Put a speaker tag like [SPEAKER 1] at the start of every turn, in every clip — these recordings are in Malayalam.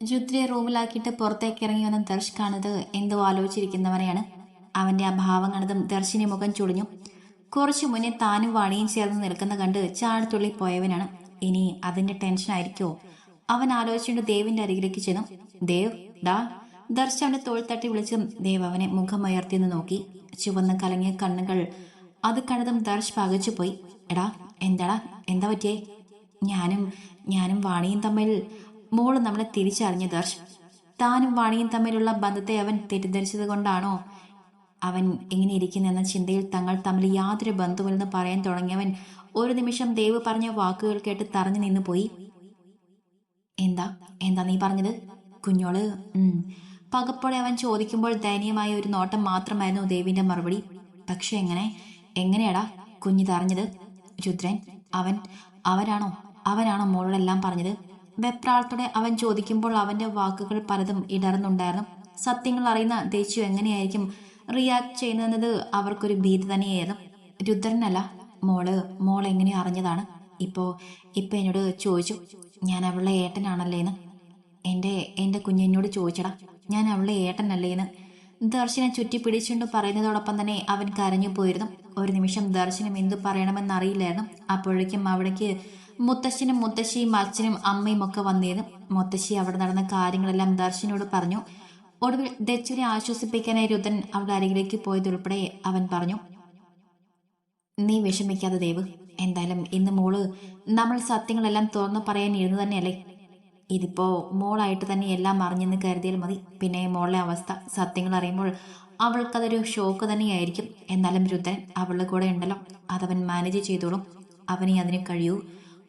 [SPEAKER 1] രുദ്രയെ റൂമിലാക്കിയിട്ട് പുറത്തേക്ക് ഇറങ്ങി വന്ന ദർശ് കാണുന്നത് എന്തോ ആലോചിച്ചിരിക്കുന്നവനെയാണ്. അവന്റെ ആ ഭാവം കണ്ടതും ദർശിനി മുഖം ചുളിഞ്ഞു. കുറച്ചു മുന്നേ താനും വാണിയും ചേർന്ന് നിൽക്കുന്ന കണ്ട് ചാടത്തുള്ളി പോയവനാണ്. ഇനി അതിന്റെ ടെൻഷൻ ആയിരിക്കോ അവൻ ആലോചിച്ചുകൊണ്ട് ദേവിന്റെ അരികിലേക്ക് ചെന്നു. ദേവ് ഡാ ദർശ് അവന്റെ തോൾ തട്ടി വിളിച്ചും ദേവ് അവനെ മുഖം ഉയർത്തിന്ന് നോക്കി. ചുവന്ന് കലങ്ങിയ കണ്ണുകൾ അത് കണ്ടതും ദർശ് പകച്ചു പോയി. എടാ എന്താടാ എന്താ പറ്റിയേ? ഞാനും ഞാനും വാണിയും തമ്മിൽ മോൾ നമ്മളെ തിരിച്ചറിഞ്ഞ ദർശ്. താനും വാണിയും തമ്മിലുള്ള ബന്ധത്തെ അവൻ തെറ്റിദ്ധരിച്ചത് കൊണ്ടാണോ? അവൻ എങ്ങനെ ഇരിക്കുന്നെന്ന ചിന്തയിൽ തങ്ങൾ തമ്മിൽ യാതൊരു ബന്ധവുമില്ലെന്ന് പറയാൻ തുടങ്ങിയവൻ ഒരു നിമിഷം ദേവ് പറഞ്ഞ വാക്കുകൾ കേട്ട് തറഞ്ഞു നിന്നു പോയി. എന്താ? എന്താ നീ പറഞ്ഞത്? കുഞ്ഞോൾ. പകപ്പോടെ അവൻ ചോദിക്കുമ്പോൾ ദയനീയമായ ഒരു നോട്ടം മാത്രമായിരുന്നു ദേവിന്റെ മറുപടി. പക്ഷെ എങ്ങനെ? എങ്ങനെയാടാ? കുഞ്ഞു തറഞ്ഞത് രുദ്രൻ അവൻ അവനാണോ? അവനാണോ മോളോടെല്ലാം പറഞ്ഞത്? വെപ്രാളത്തോടെ അവൻ ചോദിക്കുമ്പോൾ അവന്റെ വാക്കുകൾ പലതും ഇടർന്നുണ്ടായിരുന്നു സത്യങ്ങൾ അറിയുന്ന ദേശു എങ്ങനെയായിരിക്കും റിയാക്ട് ചെയ്യുന്നത് അവർക്കൊരു ഭീതി തന്നെയായിരുന്നു. രുദ്രനല്ല മോൾ മോൾ എങ്ങനെ അറിഞ്ഞതാണ്? ഇപ്പോ ഇപ്പൊ എന്നോട് ചോദിച്ചു ഞാൻ അവളുടെ ഏട്ടനാണല്ലേന്ന് എന്റെ എന്റെ കുഞ്ഞിനോട് ചോദിച്ചടാ ഞാൻ അവളുടെ ഏട്ടനല്ലേന്ന് ദർശനം ചുറ്റി പിടിച്ചുകൊണ്ട് പറയുന്നതോടൊപ്പം തന്നെ അവൻ കരഞ്ഞു പോയിരുന്നു ഒരു നിമിഷം ദർശനം എന്തു പറയണമെന്നറിയില്ലായിരുന്നു. അപ്പോഴേക്കും അവിടേക്ക് മുത്തശ്ശനും മുത്തശ്ശിയും അച്ഛനും അമ്മയും ഒക്കെ വന്നിരുന്നു. മുത്തശ്ശി അവിടെ നടന്ന കാര്യങ്ങളെല്ലാം ദർശനോട് പറഞ്ഞു. ഒടുവിൽ ദച്ചുവിനെ ആശ്വസിപ്പിക്കാനായി രുദ്രൻ അവളുടെ അരികിലേക്ക് പോയതുൾപ്പെടെ അവൻ പറഞ്ഞു നീ വിഷമിക്കാതെ ദേവ് എന്തായാലും ഇന്ന് മോൾ നമ്മൾ സത്യങ്ങളെല്ലാം തുറന്നു പറയാൻ ഇരുന്നു തന്നെയല്ലേ? ഇതിപ്പോ മോളായിട്ട് തന്നെ എല്ലാം അറിഞ്ഞെന്ന് കരുതിയാൽ മതി. പിന്നെ മോളുടെ അവസ്ഥ സത്യങ്ങൾ അറിയുമ്പോൾ അവൾക്കതൊരു ഷോക്ക് തന്നെയായിരിക്കും. എന്നാലും രുദ്രൻ അവളുടെ കൂടെ ഉണ്ടല്ലോ. അതവൻ മാനേജ് ചെയ്തോളും. അവനെ അതിന് കഴിയൂ.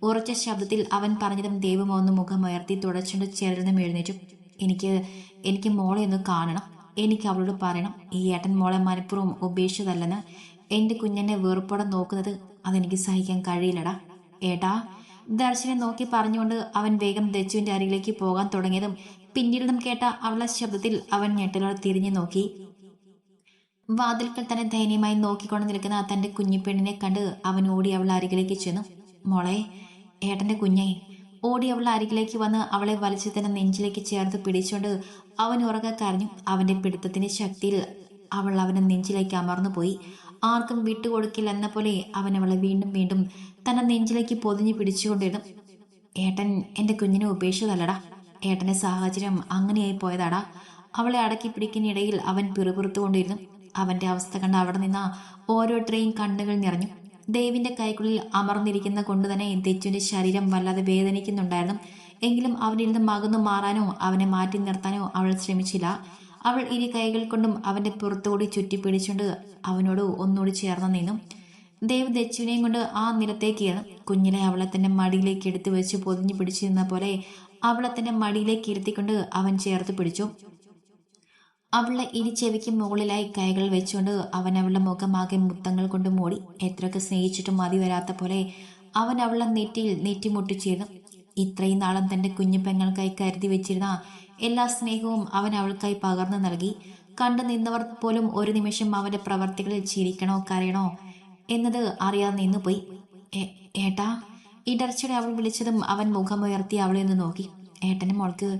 [SPEAKER 1] ഉറച്ച ശബ്ദത്തിൽ അവൻ പറഞ്ഞതും ദൈവം മുഖമുയർത്തി തുടച്ചുകൊണ്ട് ചെറുതും എഴുന്നേറ്റു. എനിക്ക് എനിക്ക് മോളെ ഒന്ന് കാണണം. എനിക്ക് അവളോട് പറയണം. ഈ ഏട്ടൻ മോളെ മനഃപൂർവം ഉപേക്ഷിച്ചതല്ലെന്ന്. എന്റെ കുഞ്ഞിനെ വെറുപ്പോടെ നോക്കുന്നത് അതെനിക്ക് സഹിക്കാൻ കഴിയില്ലടാ. ഏട്ടാ ദർശനെ നോക്കി പറഞ്ഞുകൊണ്ട് അവൻ വേഗം ദച്ചുവിന്റെ അരികിലേക്ക് പോകാൻ തുടങ്ങിയതും പിന്നീട് നിന്നും കേട്ട അവളുടെ ശബ്ദത്തിൽ അവൻ ഞെട്ടലോടെ തിരിഞ്ഞു നോക്കി. വാതിൽക്കൽ തന്നെ ദയനീയമായി നോക്കിക്കൊണ്ട് നിൽക്കുന്ന തന്റെ കുഞ്ഞിപ്പെണ്ണിനെ കണ്ട് അവൻ ഓടി അവൾ അരികിലേക്ക് ചെന്നു. മോളെ ഏട്ടന്റെ കുഞ്ഞെ. ഓടി അവൾ അരികിലേക്ക് വന്ന് അവളെ വലിച്ചു തന്നെ നെഞ്ചിലേക്ക് ചേർത്ത് പിടിച്ചുകൊണ്ട് അവൻ ഉറക്കെ കരഞ്ഞു. അവന്റെ പിടുത്തത്തിന്റെ ശക്തിയിൽ അവൾ അവനെ നെഞ്ചിലേക്ക് അമർന്നു പോയി. ആർക്കും വിട്ടുകൊടുക്കില്ല എന്ന പോലെ അവൻ അവളെ വീണ്ടും വീണ്ടും തന്നെ നെഞ്ചിലേക്ക് പൊതിഞ്ഞു പിടിച്ചുകൊണ്ടിരുന്നു. ഏട്ടൻ എന്റെ കുഞ്ഞിനെ ഉപേക്ഷിച്ചതല്ലടാ. ഏട്ടന്റെ സാഹചര്യം അങ്ങനെയായി പോയതാടാ. അവളെ അടക്കി പിടിക്കുന്നിടയിൽ അവൻ പിറുപിറുത്തുകൊണ്ടിരുന്നു. അവന്റെ അവസ്ഥ കണ്ട് അവിടെ നിന്ന് ഓരോരുത്തരെയും കണ്ണുകൾ നിറഞ്ഞു. ദേവിന്റെ കൈക്കുള്ളിൽ അമർന്നിരിക്കുന്ന കൊണ്ട് തന്നെ ദച്ചുവിന്റെ ശരീരം വല്ലാതെ വേദനിക്കുന്നുണ്ടായിരുന്നു. എങ്കിലും അവനിൽ നിന്ന് മകന്നു മാറാനോ അവനെ മാറ്റി നിർത്താനോ അവൾ ശ്രമിച്ചില്ല. അവൾ ഇരു കൈകൾ കൊണ്ടും അവന്റെ പുറത്തുകൂടി ചുറ്റി പിടിച്ചുകൊണ്ട് അവനോട് ഒന്നുകൂടി ചേർന്ന് നിന്നു. ദേവ് ദച്ചുവിനെയും കൊണ്ട് ആ നിലത്തേക്ക് കുഞ്ഞിലെ അവളെ തന്നെ മടിയിലേക്ക് എടുത്തു വെച്ച് പൊതിഞ്ഞു പിടിച്ചിരുന്ന പോലെ അവളെ തന്റെ മടിയിലേക്ക് ഇരുത്തിക്കൊണ്ട് അവൻ ചേർത്ത് പിടിച്ചു. അവളുടെ ഇരു ചെവിക്ക് മുകളിലായി കൈകൾ വെച്ചുകൊണ്ട് അവൻ അവളുടെ മുഖമാകെ മുത്തങ്ങൾ കൊണ്ട് മൂടി എത്രയൊക്കെ സ്നേഹിച്ചിട്ടും മതി വരാത്ത പോലെ അവൻ അവളുടെ നെറ്റിയിൽ നെറ്റി ചെയ്തു ഇത്രയും നാളും തന്റെ കുഞ്ഞു പെങ്ങൾക്കായി കരുതി വെച്ചിരുന്ന എല്ലാ സ്നേഹവും അവൻ അവൾക്കായി പകർന്നു നൽകി. കണ്ടു നിന്നവർ പോലും ഒരു നിമിഷം അവന്റെ പ്രവർത്തികളിൽ ചിരിക്കണോ കരയണോ എന്നത് അറിയാതെ നിന്നുപോയി. "ഏ- ഏട്ടാ ഇടർച്ചയുടെ അവൾ വിളിച്ചതും അവൻ മുഖമുയർത്തി അവളെ ഒന്ന് നോക്കി. ഏട്ടന്റെ മോൾക്ക്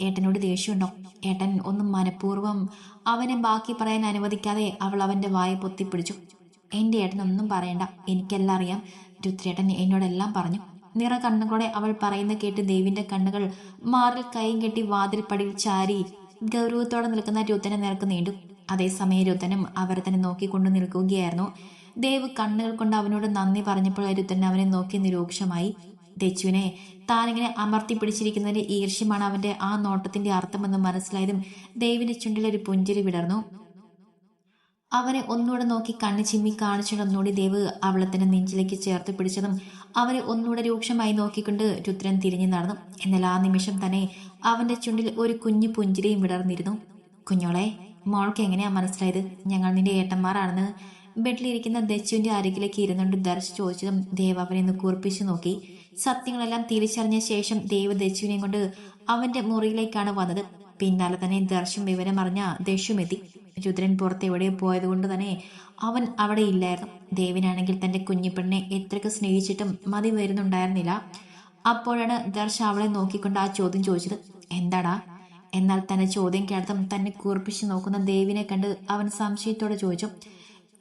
[SPEAKER 1] ഏട്ടനോട് ദേഷ്യമുണ്ടോ? ഏട്ടൻ ഒന്നും മനഃപൂർവം അവനെ ബാക്കി പറയാൻ അനുവദിക്കാതെ അവൾ അവന്റെ വായ പൊത്തിപ്പിടിച്ചു. എന്റെ ഏട്ടനൊന്നും പറയണ്ട. എനിക്കെല്ലാം അറിയാം രുദ്രേട്ടൻ എന്നോടെല്ലാം പറഞ്ഞു. നിറ കണ്ണുകളോടെ അവൾ പറയുന്ന കേട്ട് ദേവിന്റെ കണ്ണുകൾ മാറിൽ കൈയും കെട്ടി വാതിൽ പടിയിൽ ചാരി ഗൗരവത്തോടെ നിൽക്കുന്ന രുദ്രനെ നേർക്ക് നീണ്ടു. അതേസമയം രുദ്രനും അവർ തന്നെ നോക്കിക്കൊണ്ട് നിൽക്കുകയായിരുന്നു. ദേവ് കണ്ണുകൾ കൊണ്ട് അവനോട് നന്ദി പറഞ്ഞപ്പോൾ രുദ്രൻ അവനെ നോക്കി നിരൂക്ഷമായി. ദച്ചുവിനെ. താനിങ്ങനെ അമർത്തി പിടിച്ചിരിക്കുന്നതിന്റെ ഈർഷ്യമാണ് അവന്റെ ആ നോട്ടത്തിന്റെ അർത്ഥമെന്ന് മനസ്സിലായതും ചുണ്ടിൽ ഒരു പുഞ്ചിരി വിടർന്നു. അവനെ ഒന്നുകൂടെ നോക്കി കണ്ണു ചിമ്മി കാണിച്ചുകൊണ്ട് ഒന്നുകൂടി ദേവ് അവളെ തന്നെ നെഞ്ചിലേക്ക് ചേർത്ത് പിടിച്ചതും അവനെ ഒന്നുകൂടെ രൂക്ഷമായി നോക്കിക്കൊണ്ട് രുദ്രൻ തിരിഞ്ഞു നടന്നു. എന്നാൽ ആ നിമിഷം തന്നെ അവന്റെ ചുണ്ടിൽ ഒരു കുഞ്ഞു പുഞ്ചിരിയും വിടർന്നിരുന്നു. കുഞ്ഞോളെ മോൾക്ക് എങ്ങനെയാ മനസ്സിലായത്? ഞങ്ങൾ നിന്റെ ഏട്ടന്മാരാണെന്ന് ബെഡിലിരിക്കുന്ന ദച്ചുവിന്റെ അരികിലേക്ക് ഇരുന്നുകൊണ്ട് ദർശിച്ചു ചോദിച്ചതും ദേവ് അവനെ ഒന്ന് കുറിപ്പിച്ചു നോക്കി. സത്യങ്ങളെല്ലാം തിരിച്ചറിഞ്ഞ ശേഷം ദേവ് ദശുവിനെ കൊണ്ട് അവന്റെ മുറിയിലേക്കാണ് വന്നത്. പിന്നാലെ തന്നെ ദർശം വിവരമറിഞ്ഞ ദശുമെത്തി രുദ്രൻ പുറത്ത് എവിടെയോ പോയതുകൊണ്ട് തന്നെ അവൻ അവിടെ ഇല്ലായിരുന്നു. ദേവിനാണെങ്കിൽ തന്റെ കുഞ്ഞിപ്പെണ്ണെ എത്രയൊക്കെ സ്നേഹിച്ചിട്ടും മതി വരുന്നുണ്ടായിരുന്നില്ല. അപ്പോഴാണ് ദർശ അവളെ നോക്കിക്കൊണ്ട് ആ ചോദ്യം ചോദിച്ചത്. എന്താടാ? എന്നാൽ തന്നെ ചോദ്യം കേട്ടതും തന്നെ കൂർപ്പിച്ച് നോക്കുന്ന ദേവിനെ കണ്ട് അവൻ സംശയത്തോടെ ചോദിച്ചു.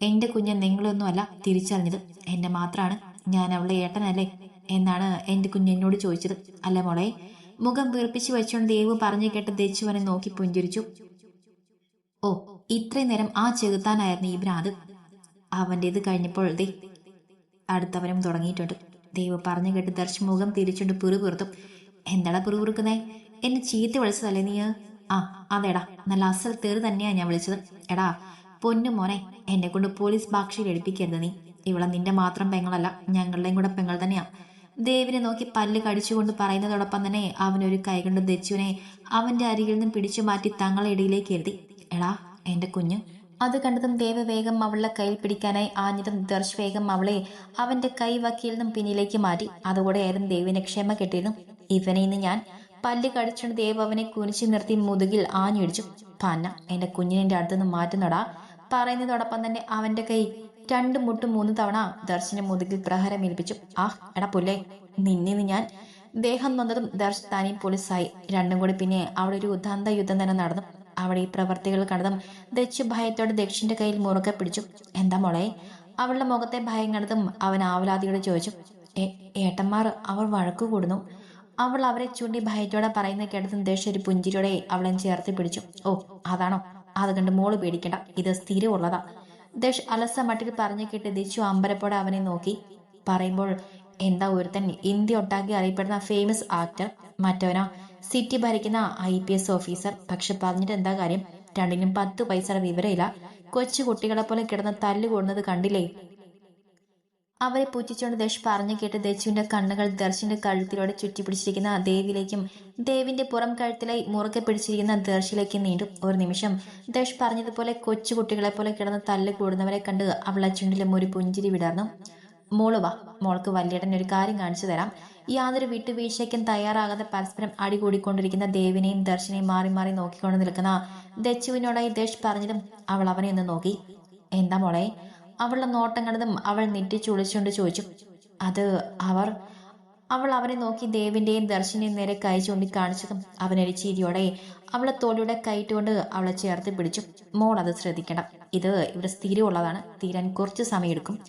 [SPEAKER 1] എന്റെ കുഞ്ഞ് നിങ്ങളൊന്നുമല്ല തിരിച്ചറിഞ്ഞത്. എന്നെ മാത്രമാണ് ഞാൻ അവളുടെ ഏട്ടനല്ലേ. എന്നാണ് എന്റെ കുഞ്ഞെന്നോട് ചോദിച്ചത്. അല്ല മോളെ മുഖം വീർപ്പിച്ച് വെച്ചുകൊണ്ട് ദേവ് പറഞ്ഞു കേട്ട് ദച്ചുവനെ നോക്കി പുഞ്ചിരിച്ചു. ഓ ഇത്രയും നേരം ആ ചെകുത്താനായിരുന്നു ഈ ഭ്രാന്ത്. ഇത് കഴിഞ്ഞപ്പോൾ ദേ അടുത്തവരും തുടങ്ങിയിട്ടുണ്ട്. ദേവ് പറഞ്ഞു കേട്ട് ദർശ് മുഖം തിരിച്ചുകൊണ്ട് പിറുപിറുത്തും എന്താടാ പിറുപിറുക്കുന്നേ എന്നെ ചീത്ത വിളിച്ചതല്ലേ നീ ആ അതെടാ നല്ല അസൽ തേറ് തന്നെയാ ഞാൻ വിളിച്ചത്. എടാ പൊന്നു മോനെ എന്നെ കൊണ്ട് പോലീസ് ഭാഷയിൽ എടുപ്പിക്കരുത് നീ. ഇവളെ നിന്റെ മാത്രം പെങ്ങളല്ല ഞങ്ങളുടെയും കൂടെ പെങ്ങൾ തന്നെയാ. ദേവിനെ നോക്കി പല്ല് കടിച്ചുകൊണ്ട് പറയുന്നതോടൊപ്പം തന്നെ അവനൊരു കൈകൊണ്ട് ദച്ചുവിനെ അവന്റെ അരികിൽ നിന്നും പിടിച്ചു മാറ്റി തങ്ങളെ ഇടയിലേക്ക് എഴുതി. എടാ എന്റെ കുഞ്ഞു. അത് കണ്ടതും ദേവ വേഗം അവളുടെ കയ്യിൽ പിടിക്കാനായി ആഞ്ഞതും ദർശ് വേഗം അവളെ അവന്റെ കൈ വക്കിയിൽ നിന്നും പിന്നിലേക്ക് മാറ്റി. അതുകൂടെ ആയിരുന്നു ദേവിനെ ക്ഷമ കെട്ടിയിരുന്നു. ഇവനെ ഇന്ന് ഞാൻ പല്ല് കടിച്ചുകൊണ്ട് ദേവ് അവനെ കുനിച്ചു നിർത്തി മുതുകിൽ ആഞ്ഞിടിച്ചു. പന്ന എന്റെ കുഞ്ഞിനെ അടുത്തുനിന്ന് മാറ്റുന്നടാ. പറയുന്നതോടൊപ്പം തന്നെ അവന്റെ കൈ രണ്ട് മുട്ടും മൂന്ന് തവണ ദർശനം മുതുകിൽ പ്രഹരം ഏൽപ്പിച്ചു. ആഹ് എടാ പുല്ലേ നിന്നിന്ന് ഞാൻ ദേഹം നൊന്നതും ദർശ് താനേയും പോലീസായി. രണ്ടും കൂടി പിന്നെ അവിടെ ഒരു ദന്ത യുദ്ധം തന്നെ നടന്നു. അവിടെ ഈ പ്രവർത്തികൾ കണ്ടതും ദച്ചു ഭയത്തോടെ ദക്ഷിന്റെ കയ്യിൽ മുറുകെ പിടിച്ചു. എന്താ മോളെ? അവളുടെ മുഖത്തെ ഭയം കണ്ടതും അവൻ ആവലാതിയോട് ചോദിച്ചു. ഏട്ടന്മാർ അവൾ വഴക്കു കൂടുന്നു. അവൾ അവരെ ചൂണ്ടി ഭയത്തോടെ പറയുന്ന കേട്ടതും ദേശ ഒരു പുഞ്ചിരിയോടെ അവളെ ചേർത്ത് പിടിച്ചു. ഓ അതാണോ? അത് കണ്ട് മോൾ പേടിക്കണ്ട. ഇത് സ്ഥിരമുള്ളതാ. ദേശ് അലസ മട്ടിൽ പറഞ്ഞു കേട്ട് ദിച്ചു അമ്പരപ്പോടെ അവനെ നോക്കി. പറയുമ്പോൾ എന്താ ഒരുത്തൻ ഇന്ത്യ ഒട്ടാകെ അറിയപ്പെടുന്ന ഫേമസ് ആക്ടർ മറ്റവനോ? സിറ്റി ഭരിക്കുന്ന ഐ പി എസ് ഓഫീസർ പക്ഷെ പറഞ്ഞിട്ട് എന്താ കാര്യം? രണ്ടിനും പത്ത് പൈസയുടെ വിവരമില്ല. കൊച്ചു കുട്ടികളെ പോലെ കിടന്ന് തല്ലുകൂടുന്നത് കണ്ടില്ലേ? അവരെ പൂച്ചിച്ചുകൊണ്ട് ദേശ് പറഞ്ഞു കേട്ട് ദച്ചുവിന്റെ കണ്ണുകൾ ദർശിന്റെ കഴുത്തിലൂടെ ചുറ്റിപ്പിടിച്ചിരിക്കുന്ന ദേവിലേക്കും ദേവിന്റെ പുറം കഴുത്തിലായി മുറുകെ പിടിച്ചിരിക്കുന്ന ദർശിലേക്കും നീണ്ടു ഒരു നിമിഷം. ദേശ് പറഞ്ഞതുപോലെ കൊച്ചുകുട്ടികളെ പോലെ കിടന്ന് തല്ല് കൂടുന്നവരെ കണ്ട് അവളെ ചുണ്ടിലും ഒരു പുഞ്ചിരി വിടർന്നു. മോൾ വാ മോൾക്ക് വല്യേട്ടൻ ഒരു കാര്യം കാണിച്ചു തരാം. യാതൊരു വിട്ടുവീഴ്ചയ്ക്കും തയ്യാറാകാതെ പരസ്പരം അടികൂടിക്കൊണ്ടിരിക്കുന്ന ദേവിനെയും ദർശനെയും മാറി മാറി നോക്കിക്കൊണ്ട് നിൽക്കുന്ന ദച്ചുവിനോടായി ദേശ് പറഞ്ഞതും അവൾ അവനെ ഒന്ന് നോക്കി. എന്താ മോളെ അവളുടെ നോട്ടം കണ്ടതും അവൾ നെറ്റിച്ചു ചുളിച്ചുകൊണ്ട് ചോദിച്ചു. അത് അവർ? അവൾ അവനെ നോക്കി ദേവിന്റെയും ദർശനെയും നേരെ കൈ ചൂണ്ടി കാണിച്ചതും അവനൊരു ചിരിയോടെ അവളെ തോളിയുടെ കൈറ്റുകൊണ്ട് അവളെ ചേർത്ത് പിടിച്ചു. മോൾ അത് ശ്രദ്ധിക്കണം. ഇത് ഇവിടെ സ്ഥിരമുള്ളതാണ്. തീരാൻ കുറച്ച് സമയമെടുക്കും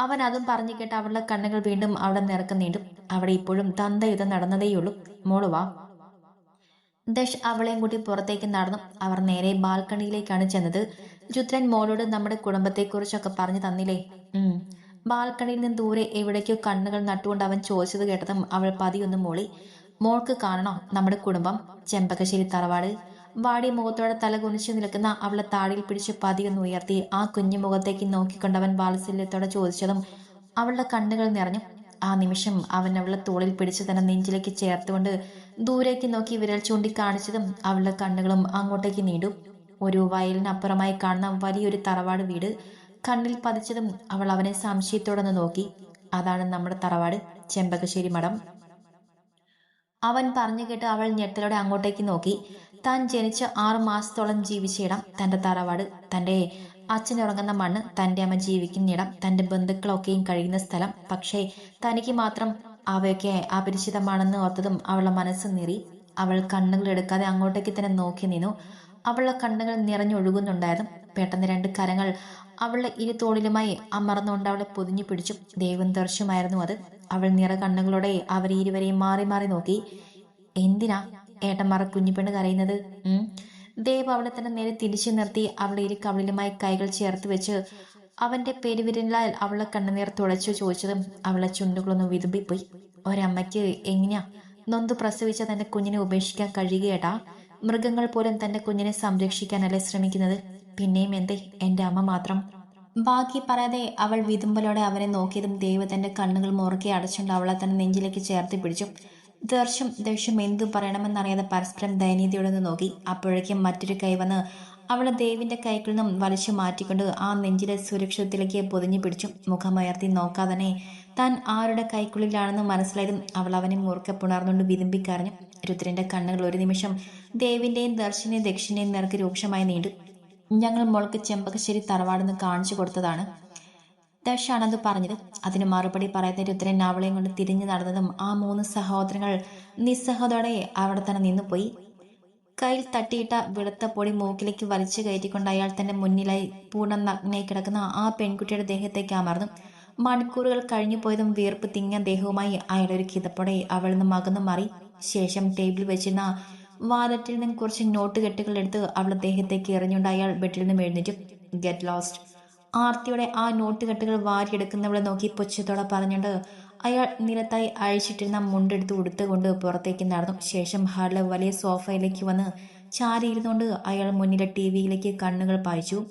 [SPEAKER 1] അവൻ അതും പറഞ്ഞു കേട്ട് അവളുടെ കണ്ണുകൾ വീണ്ടും അവിടെ നിറക്കം നീണ്ടും. അവിടെ ഇപ്പോഴും തന്തയുധം നടന്നതേയുള്ളൂ. മോൾ വാ ദശ് അവളെയും കൂട്ടി പുറത്തേക്ക് നടന്നു. അവർ നേരെ ബാൽക്കണിയിലേക്കാണ് ചെന്നത്. രുദ്രൻ മോളോട് നമ്മുടെ കുടുംബത്തെക്കുറിച്ചൊക്കെ പറഞ്ഞു തന്നില്ലേ? ബാൽക്കണിയിൽ നിന്ന് ദൂരെ എവിടേക്കോ കണ്ണുകൾ നട്ടുകൊണ്ട് അവൻ ചോദിച്ചത് കേട്ടതും അവൾ പതിയൊന്ന് മൂളി മോൾക്ക് കാണണോ നമ്മുടെ കുടുംബം? ചെമ്പകശ്ശേരി തറവാട്? വാടി മുഖത്തോടെ തല കുനിച്ചു നിൽക്കുന്ന അവളെ താടിയിൽ പിടിച്ച് പതിയൊന്ന് ഉയർത്തി ആ കുഞ്ഞു മുഖത്തേക്ക് നോക്കിക്കൊണ്ടവൻ വാത്സല്യത്തോടെ ചോദിച്ചതും അവളുടെ കണ്ണുകൾ നിറഞ്ഞു. ആ നിമിഷം അവൻ അവളെ തോളിൽ പിടിച്ച് തന്നെ നെഞ്ചിലേക്ക് ചേർത്തുകൊണ്ട് ദൂരേക്ക് നോക്കി വിരൽ ചൂണ്ടി കാണിച്ചതും അവളുടെ കണ്ണുകളും അങ്ങോട്ടേക്ക് നീണ്ടു. ഒരു വയലിനപ്പുറമായി കാണുന്ന വലിയൊരു തറവാട് വീട് കണ്ണിൽ പതിച്ചതും അവൾ അവനെ സംശയത്തോടെ നോക്കി. അതാണ് നമ്മുടെ തറവാട് ചെമ്പകശ്ശേരി മഠം. അവൻ പറഞ്ഞു കേട്ട് അവൾ ഞെട്ടലോടെ അങ്ങോട്ടേക്ക് നോക്കി. താൻ ജനിച്ച ആറു മാസത്തോളം ജീവിച്ചിടം തന്റെ തറവാട്. തന്റെ അച്ഛൻ ഉറങ്ങുന്ന മണ്ണ് തന്റെ അമ്മ ജീവിക്കുന്ന ഇടം തന്റെ ബന്ധുക്കളൊക്കെയും കഴിയുന്ന സ്ഥലം. പക്ഷേ തനിക്ക് മാത്രം അവയൊക്കെ അപരിചിതമാണെന്ന് ഓർത്തതും അവളുടെ മനസ്സ് നീറി. അവൾ കണ്ണുകൾ എടുക്കാതെ അങ്ങോട്ടേക്ക് തന്നെ നോക്കി നിന്നു. അവളുടെ കണ്ണുകൾ നിറഞ്ഞൊഴുകുന്നുണ്ടായിരുന്നു. പെട്ടെന്ന് രണ്ട് കരങ്ങൾ അവളുടെ ഇരു തോളിലുമായി അമർന്നുകൊണ്ട് അവളെ പൊതിഞ്ഞു പിടിച്ചു. ദേവൻ ദർശമായിരുന്നു അത്. അവൾ നിറ കണ്ണുകളോടെ അവർ ഇരുവരെയും മാറി മാറി നോക്കി. എന്തിനാ ഏട്ടന്മാർ കുഞ്ഞിപ്പെണ്ണ് കരയുന്നത്? ദേവ് അവളെ തന്നെ നേരെ തിരിച്ചു നിർത്തി അവളെ ഇരു കവിളിലുമായി കൈകൾ ചേർത്ത് വെച്ച് അവന്റെ പെരുവിരലാൽ അവളെ കണ്ണുനീർ തുളച്ചു ചോദിച്ചതും അവളെ ചുണ്ടുകളൊന്ന് വിതുമ്പിപ്പോയി. ഒരമ്മയ്ക്ക് എങ്ങനെയാ? നൊന്ത് പ്രസവിച്ച തന്റെ കുഞ്ഞിനെ ഉപേക്ഷിക്കാൻ കഴിയുകയേട്ടാ? മൃഗങ്ങൾ പോലും തന്റെ കുഞ്ഞിനെ സംരക്ഷിക്കാനല്ലേ ശ്രമിക്കുന്നത്? പിന്നെയും എന്തേ? എന്റെ അമ്മ മാത്രം. ബാക്കി പറയാതെ അവൾ വിതുമ്പലോടെ അവനെ നോക്കിയതും ദേവ് തന്റെ കണ്ണുകൾ മുറുക്കി അടച്ചുകൊണ്ട് അവളെ തന്നെ നെഞ്ചിലേക്ക് ചേർത്ത് പിടിച്ചു. ദർശം ദർശം എന്തു പറയണമെന്നറിയാതെ പരസ്പരം ദയനീയതയോടെ ഒന്ന് നോക്കി. അപ്പോഴേക്കും മറ്റൊരു കൈ വന്ന് അവളെ ദേവിന്റെ കൈകളിൽ നിന്നും വലിച്ചു മാറ്റിക്കൊണ്ട് ആ നെഞ്ചിലെ സുരക്ഷിതത്തിലേക്ക് പൊതിഞ്ഞു പിടിച്ചു. മുഖമയർത്തി നോക്കാതെ തന്നെ താൻ ആരുടെ കൈക്കുള്ളിലാണെന്ന് മനസ്സിലായതും അവൾ അവനെ മുറുക്കെ പുണർന്നുകൊണ്ട് വിതുമ്പിക്കറിഞ്ഞു രുദ്രന്റെ കണ്ണുകൾ ഒരു നിമിഷം ദേവിന്റെയും ദർശനയും ദക്ഷിണയും നിറക്ക് രൂക്ഷമായി നീണ്ടു. ഞങ്ങൾ മോൾക്ക് ചെമ്പകശ്ശേരി തറവാടെന്ന് കാണിച്ചു കൊടുത്തതാണ്. ദർശാണത് പറഞ്ഞത്. അതിന് മറുപടി പറയുന്ന രുദ്രൻ അവളെയും കൊണ്ട് തിരിഞ്ഞു നടന്നതും ആ മൂന്ന് സഹോദരങ്ങൾ നിസ്സഹതോടെ അവിടെ തന്നെ നിന്നുപോയി കയ്യിൽ തട്ടിയിട്ട വെളുത്ത പൊടി മൂക്കിലേക്ക് വലിച്ചു കയറ്റിക്കൊണ്ട് അയാൾ തന്റെ മുന്നിലായി പൂർണ നഗ്നയായി കിടക്കുന്ന ആ പെൺകുട്ടിയുടെ ദേഹത്തേക്ക് അമർന്നു. മണിക്കൂറുകൾ കഴിഞ്ഞു പോയതും വീർപ്പ് തിങ്ങിയ ദേഹവുമായി അയാളൊരു കിതപ്പൊടെ അവളിൽ നിന്ന് മകന്നു മാറി. ശേഷം ടേബിളിൽ വെച്ചിരുന്ന വാലറ്റിൽ നിന്ന് കുറച്ച് നോട്ട് കെട്ടുകൾ എടുത്ത് അവൾ ദേഹത്തേക്ക് എറിഞ്ഞുകൊണ്ട് അയാൾ ബെഡിൽ നിന്നും എഴുന്നേറ്റ്. ഗെറ്റ് ലോസ്റ്റ് ആർത്തിയുടെ ആ നോട്ട് കെട്ടുകൾ വാരിയെടുക്കുന്നവളെ നോക്കി പുച്ഛത്തോടെ പറഞ്ഞുകൊണ്ട് അയാൾ നിലത്തായി അഴിച്ചിട്ടിരുന്ന മുണ്ടെടുത്ത് ഉടുത്തുകൊണ്ട് പുറത്തേക്ക് നടന്നു. ശേഷം ഹാളിലെ വലിയ സോഫയിലേക്ക് വന്ന് ചാരിയിരുന്നുകൊണ്ട് അയാൾ മുന്നിലെ ടി വിയിലേക്ക് കണ്ണുകൾ പായിച്ചു.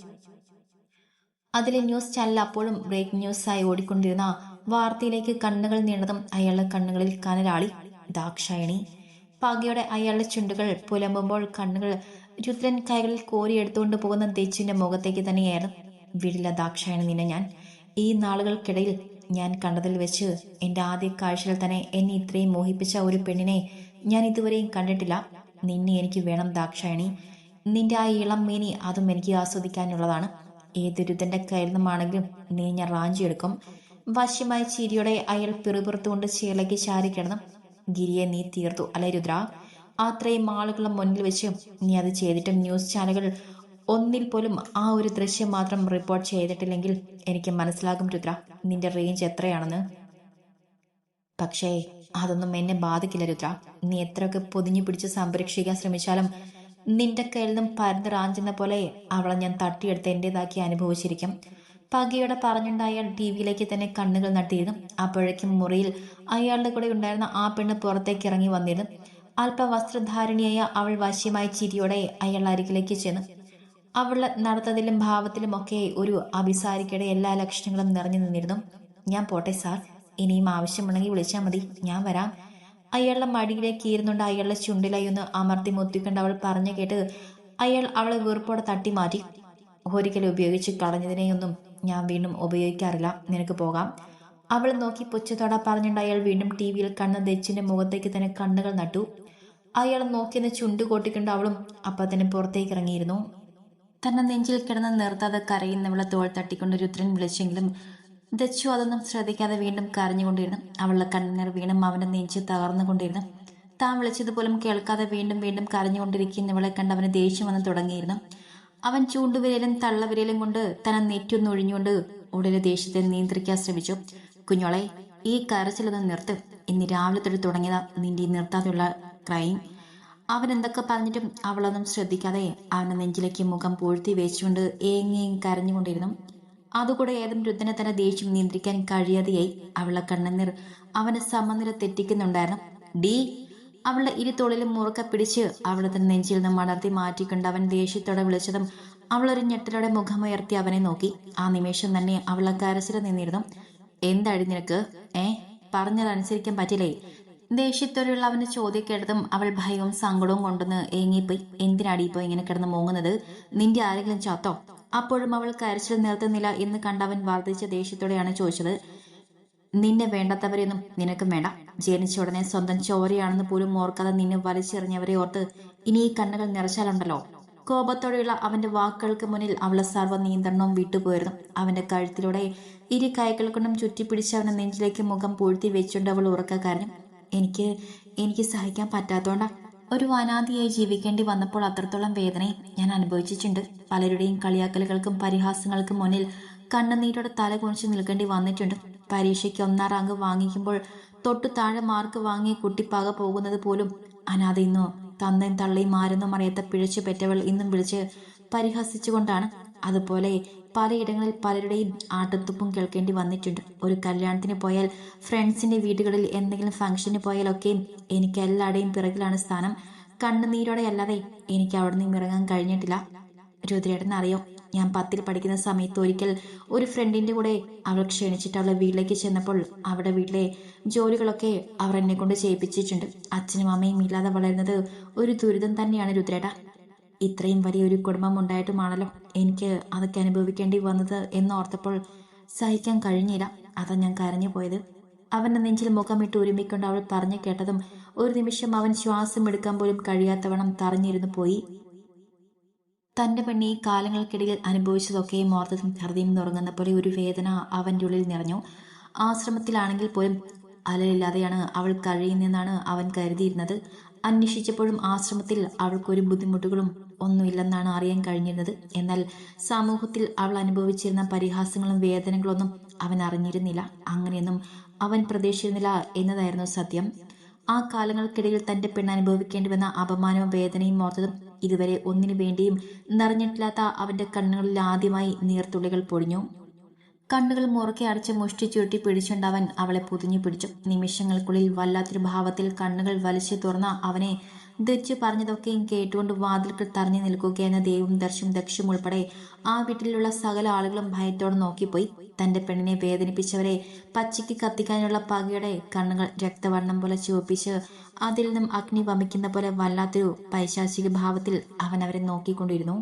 [SPEAKER 1] അതിലെ ന്യൂസ് ചാനൽ അപ്പോഴും ബ്രേക്ക് ന്യൂസായി ഓടിക്കൊണ്ടിരുന്ന വാർത്തയിലേക്ക് കണ്ണുകൾ നീണ്ടതും അയാളുടെ കണ്ണുകളിൽ കനലാളി. ദാക്ഷായണി. പകയോടെ അയാളുടെ ചുണ്ടുകൾ പുലമ്പുമ്പോൾ കണ്ണുകൾ രുദ്രൻ കൈകളിൽ കോരിയെടുത്തുകൊണ്ട് പോകുന്ന തെച്ചിന്റെ മുഖത്തേക്ക് തന്നെയായിരുന്നു. വിടില്ല ദാക്ഷായണി നിന്നെ ഞാൻ. ഈ നാളുകൾക്കിടയിൽ ഞാൻ കണ്ടതിൽ വെച്ച് എന്റെ ആദ്യ കാഴ്ചയിൽ തന്നെ എന്നെ ഇത്രയും മോഹിപ്പിച്ച ഒരു പെണ്ണിനെ ഞാൻ ഇതുവരെയും കണ്ടിട്ടില്ല. നിന്നെ എനിക്ക് വേണം ദാക്ഷായണി. നിന്റെ ആ ഇളം മീനി അതും എനിക്ക് ആസ്വദിക്കാനുള്ളതാണ്. ഏതൊരുതന്റെ കയ്യിൽ നിന്നുമാണെങ്കിലും നീ ഞാൻ റാഞ്ചിയെടുക്കും. വശ്യമായ ചിരിയോടെ അയാൾ പിറുപിറുത്തുകൊണ്ട് ചേലയ്ക്ക് ചാരി കിടന്നു ഗിരിയെ നീ തീർത്തു അല്ലെ രുദ്ര? അത്രയും ആളുകളുടെ മുന്നിൽ വെച്ച് നീ അത് ചെയ്തിട്ട് ന്യൂസ് ചാനലുകൾ ഒന്നിൽ പോലും ആ ഒരു ദൃശ്യം മാത്രം റിപ്പോർട്ട് ചെയ്തിട്ടില്ലെങ്കിൽ എനിക്ക് മനസ്സിലാകും രുദ്ര നിന്റെ റേഞ്ച് എത്രയാണെന്ന്. പക്ഷേ അതൊന്നും എന്നെ ബാധിക്കില്ല രുദ്ര. നീ എത്രയൊക്കെ പൊതിഞ്ഞു പിടിച്ച് സംരക്ഷിക്കാൻ ശ്രമിച്ചാലും നിന്റെ കയ്യിൽ നിന്നും പരന്ന് റാഞ്ചുന്ന പോലെ അവളെ ഞാൻ തട്ടിയെടുത്ത് എന്റേതാക്കി അനുഭവിച്ചിരിക്കും. പകയോടെ പറഞ്ഞുണ്ട് അയാൾ ടി വിയിലേക്ക് തന്നെ കണ്ണുകൾ നട്ടിയിരുന്നു അപ്പോഴേക്കും മുറിയിൽ അയാളുടെ കൂടെ ഉണ്ടായിരുന്ന ആ പെണ്ണ് പുറത്തേക്ക് ഇറങ്ങി വന്നിരുന്നു. അല്പ വസ്ത്രധാരണിയായ അവൾ വശ്യമായ ചിരിയോടെ അയാൾ അരികിലേക്ക് ചെന്നു. അവൾ നടത്തതിലും ഭാവത്തിലും ഒക്കെ ഒരു അഭിസാരിക്കയുടെ എല്ലാ ലക്ഷണങ്ങളും നിറഞ്ഞു നിന്നിരുന്നു. ഞാൻ പോട്ടെ സാർ. ഇനിയും ആവശ്യമുണ്ടെങ്കിൽ വിളിച്ചാൽ മതി. ഞാൻ വരാം. അയാളുടെ മടിയിലേക്ക് ഇരുന്നുകൊണ്ട് അയാളുടെ ചുണ്ടിലായി ഒന്ന് അമർത്തി മുത്തിക്കൊണ്ട് അവൾ പറഞ്ഞു കേട്ട് അയാൾ അവളെ വീർപ്പോടെ തട്ടി മാറ്റി ഒരിക്കലും ഉപയോഗിച്ച് കളഞ്ഞതിനെയൊന്നും ഞാൻ വീണ്ടും ഉപയോഗിക്കാറില്ല. നിനക്ക് പോകാം. അവൾ നോക്കി പുച്ഛത്തോടെ പറഞ്ഞുകൊണ്ട് അയാൾ വീണ്ടും ടി വിയിൽ കണ്ണ ദച്ചിന്റെ മുഖത്തേക്ക് തന്നെ കണ്ണുകൾ നട്ടു. അയാൾ നോക്കിയെന്ന് ചുണ്ടു കൊട്ടിക്കൊണ്ട് അവളും അപ്പം തന്നെ പുറത്തേക്ക് ഇറങ്ങിയിരുന്നു. തന്നെ നെഞ്ചിൽ കിടന്ന് നിർത്താതെ കരയുന്നവളെ തോൾ തട്ടിക്കൊണ്ട് രുദ്രൻ വിളിച്ചെങ്കിലും ദച്ചു അതൊന്നും ശ്രദ്ധിക്കാതെ വീണ്ടും കരഞ്ഞുകൊണ്ടിരുന്നു. അവളുടെ കണ്ണീർ വീണ്ടും അവന്റെ നെഞ്ച് തകർന്നുകൊണ്ടിരുന്നു താൻ വിളിച്ചതുപോലും കേൾക്കാതെ വീണ്ടും വീണ്ടും കരഞ്ഞുകൊണ്ടിരിക്കുന്ന കരഞ്ഞുകൊണ്ടിരിക്കുന്നവളെ കണ്ട് അവന് ദേഷ്യം വന്ന് തുടങ്ങിയിരുന്നു. അവൻ ചൂണ്ടുവിരലും തള്ളവിരലും കൊണ്ട് തന്നെ നെറ്റൊന്നൊഴിഞ്ഞുകൊണ്ട് ഉടനെ ദേഷ്യത്തെ നിയന്ത്രിക്കാൻ ശ്രമിച്ചു. കുഞ്ഞോളെ ഈ കരച്ചിലൊന്ന് നിർത്ത്. ഇന്ന് രാവിലെ തൊട്ട് തുടങ്ങിയതാ നിന്റെ ഈ നിർത്താതെയുള്ള ക്രൈം. അവൻ എന്തൊക്കെ പറഞ്ഞിട്ടും അവളൊന്നും ശ്രദ്ധിക്കാതെ അവന്റെ നെഞ്ചിലേക്ക് മുഖം പൂഴ്ത്തി വെച്ചുകൊണ്ട് ഏങ്ങേയും കരഞ്ഞുകൊണ്ടിരുന്നു. അതുകൂടെ ഏതും രുദ്ധനെ തന്നെ ദേഷ്യം നിയന്ത്രിക്കാൻ കഴിയാതെയായി അവളെ കണ്ണുനീർ അവനെ സമനില തെറ്റിക്കുന്നുണ്ടായിരുന്നു. ഡി അവളുടെ ഇരുത്തോളിൽ മുറുക്ക പിടിച്ച് അവളെ തന്നെ നെഞ്ചിൽ നിന്ന് മടർത്തി മാറ്റിക്കൊണ്ട് അവൻ ദേഷ്യത്തോടെ വിളിച്ചതും അവളൊരു ഞെട്ടലോടെ മുഖമുയർത്തി അവനെ നോക്കി. ആ നിമിഷം തന്നെ അവളെ കരച്ചിൽ നിന്നിരുന്നു. എന്താടി നിനക്ക്? ഏ? പറഞ്ഞതനുസരിക്കാൻ പറ്റില്ലേ? ദേഷ്യത്തോടെയുള്ള അവന്റെ ചോദ്യം കേട്ടതും അവൾ ഭയവും സങ്കടവും കൊണ്ടുവന്ന് ഏങ്ങിപ്പോയി. എന്തിനാടി ഇപ്പോൾ ഇങ്ങനെ കിടന്ന് മോങ്ങുന്നത്? നിന്റെ ആരെങ്കിലും ചാത്തോ? അപ്പോഴും അവൾ കരച്ചിൽ നിർത്തുന്നില്ല എന്ന് കണ്ടവൻ വർദ്ധിച്ച ദേഷ്യത്തോടെയാണ് ചോദിച്ചത്. നിന്നെ വേണ്ടാത്തവരെയൊന്നും നിനക്കും വേണ്ട. ജനിച്ച ഉടനെ സ്വന്തം ചോരയാണെന്ന് പോലും ഓർക്കാതെ നിന്നെ വലിച്ചെറിഞ്ഞവരെ ഓർത്ത് ഇനി ഈ കണ്ണുകൾ നിറച്ചാലുണ്ടല്ലോ. കോപത്തോടെയുള്ള അവന്റെ വാക്കുകൾക്ക് മുന്നിൽ അവളെ സർവ നിയന്ത്രണവും വിട്ടുപോയിരുന്നു അവന്റെ കഴുത്തിലൂടെ ഇരു കൈകൾ കൊണ്ടും ചുറ്റിപ്പിടിച്ച് അവനെ നെഞ്ചിലേക്ക് മുഖം പൂഴ്ത്തി വെച്ചുകൊണ്ട് അവൾ ഉറക്കക്കാരനും എനിക്ക് എനിക്ക് സഹിക്കാൻ പറ്റാത്തോണ്ടാ. ഒരു വനാതിയായി ജീവിക്കേണ്ടി വന്നപ്പോൾ അത്രത്തോളം വേദനയും ഞാൻ അനുഭവിച്ചിട്ടുണ്ട്. പലരുടെയും കളിയാക്കലുകൾക്കും പരിഹാസങ്ങൾക്കും മുന്നിൽ കണ്ണുനീരോടെ തല കുണിച്ച് നിൽക്കേണ്ടി വന്നിട്ടുണ്ട്. പരീക്ഷയ്ക്ക് ഒന്നാം റാങ്ക് വാങ്ങിക്കുമ്പോൾ തൊട്ടു താഴെ മാർക്ക് വാങ്ങിയ കുട്ടി പക പോകുന്നത് പോലും അനാഥ ഇന്നോ. തന്നയും തള്ളയും ആരെന്നും അറിയാത്ത പിഴച്ചു പെറ്റവൾ ഇന്നും വിളിച്ച് പരിഹസിച്ചുകൊണ്ടാണ്. അതുപോലെ പലയിടങ്ങളിൽ പലരുടെയും ആട്ടത്തുപ്പും കേൾക്കേണ്ടി വന്നിട്ടുണ്ട്. ഒരു കല്യാണത്തിന് പോയാൽ ഫ്രണ്ട്സിന്റെ വീടുകളിൽ എന്തെങ്കിലും ഫംഗ്ഷന് പോയാലൊക്കെയും എനിക്ക് എല്ലാവരുടെയും പിറകിലാണ് സ്ഥാനം. കണ്ണുനീരോടെ അല്ലാതെ എനിക്ക് അവിടെ നിന്ന് ഇറങ്ങാൻ കഴിഞ്ഞിട്ടില്ല. രുദ്രേട്ടൻ അറിയോ ഞാൻ പത്തിൽ പഠിക്കുന്ന സമയത്ത് ഒരിക്കൽ ഒരു ഫ്രണ്ടിന്റെ കൂടെ അവൾ ക്ഷണിച്ചിട്ട് അവളെ വീട്ടിലേക്ക് ചെന്നപ്പോൾ അവിടെ വീട്ടിലെ ജോലികളൊക്കെ അവർ എന്നെ കൊണ്ട് ചെയ്യിപ്പിച്ചിട്ടുണ്ട്. അച്ഛനും അമ്മയും ഇല്ലാതെ വളരുന്നത് ഒരു ദുരിതം തന്നെയാണ് രുദ്രേട്ട. ഇത്രയും വലിയൊരു കുടുംബം ഉണ്ടായിട്ടുമാണല്ലോ എനിക്ക് അതൊക്കെ അനുഭവിക്കേണ്ടി വന്നത് എന്നോർത്തപ്പോൾ സഹിക്കാൻ കഴിഞ്ഞില്ല. അതാ ഞാൻ കരഞ്ഞു പോയത്. അവന്റെ നെഞ്ചിൽ മുഖമിട്ട് ഉരുമ്മിക്കൊണ്ട് അവൾ പറഞ്ഞു കേട്ടതും ഒരു നിമിഷം അവൻ ശ്വാസം എടുക്കാൻ പോലും കഴിയാത്തവണ്ണം തറഞ്ഞിരുന്നു പോയി. തന്റെ പെണ്ണി കാലങ്ങൾക്കിടയിൽ അനുഭവിച്ചതൊക്കെയും ഓർത്തതും ഹൃദയം നുറങ്ങുന്ന പോലെ ഒരു വേദന അവന്റെ ഉള്ളിൽ നിറഞ്ഞു. ആശ്രമത്തിലാണെങ്കിൽ പോലും അലലില്ലാതെയാണ് അവൾ കഴിയുന്നതെന്നാണ് അവൻ കരുതിയിരുന്നത്. അന്വേഷിച്ചപ്പോഴും ആശ്രമത്തിൽ അവൾക്കൊരു ബുദ്ധിമുട്ടുകളും ഒന്നുമില്ലെന്നാണ് അറിയാൻ കഴിഞ്ഞിരുന്നത്. എന്നാൽ സമൂഹത്തിൽ അവൾ അനുഭവിച്ചിരുന്ന പരിഹാസങ്ങളും വേദനകളൊന്നും അവൻ അറിഞ്ഞിരുന്നില്ല. അങ്ങനെയൊന്നും അവൻ പ്രതീക്ഷിച്ചിരുന്നില്ല എന്നതായിരുന്നു സത്യം. ആ കാലങ്ങൾക്കിടയിൽ തന്റെ പെണ്ണ് അനുഭവിക്കേണ്ടി വന്ന അപമാനവും വേദനയും ഓർത്തതും ഇതുവരെ ഒന്നിനു വേണ്ടിയും നിറഞ്ഞിട്ടില്ലാത്ത അവന്റെ കണ്ണുകളിൽ ആദ്യമായി നീർത്തുള്ളികൾ പൊഴിഞ്ഞു. കണ്ണുകൾ മുറുക്കെ അടച്ച് മുഷ്ടി ചുരുട്ടി പിടിച്ചുണ്ടവൻ അവളെ പൊതിഞ്ഞു പിടിച്ചു. നിമിഷങ്ങൾക്കുള്ളിൽ വല്ലാത്തൊരു ഭാവത്തിൽ കണ്ണുകൾ വലിച്ചു തുറന്ന അവനെ ദച്ചു പറഞ്ഞതൊക്കെയും കേട്ടുകൊണ്ട് വാതിൽക്കൽ തറഞ്ഞു നിൽക്കുകയെന്ന ദേവും ദർശും ദക്ഷും ഉൾപ്പെടെ. ആ വീട്ടിലുള്ള സകല ആളുകളും ഭയത്തോടെ നോക്കിപ്പോയി. തന്റെ പെണ്ണിനെ വേദനിപ്പിച്ചവരെ പച്ചയ്ക്ക് കത്തിക്കാനുള്ള പകയുടെ കണ്ണുകൾ രക്തവർണം പോലെ ചുവപ്പിച്ച് അതിൽ നിന്നും അഗ്നി വമിക്കുന്ന പോലെ വല്ലാത്തൊരു പൈശാചിക ഭാവത്തിൽ അവൻ അവരെ നോക്കിക്കൊണ്ടിരുന്നു.